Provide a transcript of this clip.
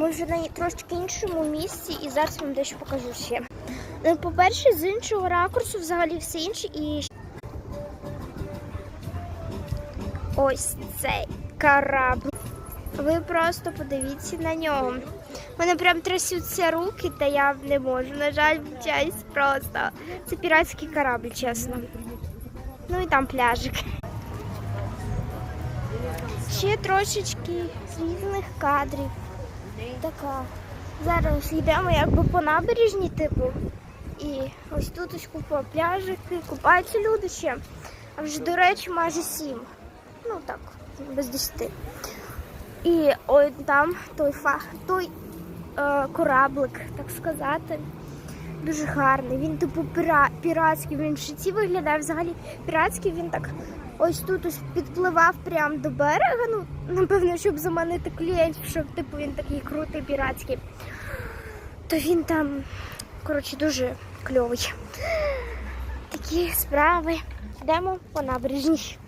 Ми вже на трошки іншому місці і зараз вам дещо покажу ще. Ну, по-перше, з іншого ракурсу взагалі все інше і ось цей корабль. Ви просто подивіться на нього. Мене прям трясуться руки, та я не можу. На жаль, вчаюсь просто. Це піратський корабль, чесно. Ну і там пляжик. Ще трошечки різних кадрів. Така. Зараз йдемо якби по набережні, типу. І ось тут ось купа пляжики, купаються люди ще. А вже, до речі, майже сім. Ну так, без десяти. І ой, там той фах, той е, кораблик, так сказати. Дуже гарний. Він типу піра, піратський. Він в житті виглядає взагалі піратський. Він так ось тут ось підпливав прямо до берега. Ну, напевно, щоб заманити клієнтів, щоб типу він такий крутий піратський. То він там, коротше, дуже кльовий. Такі справи. Йдемо по набережній.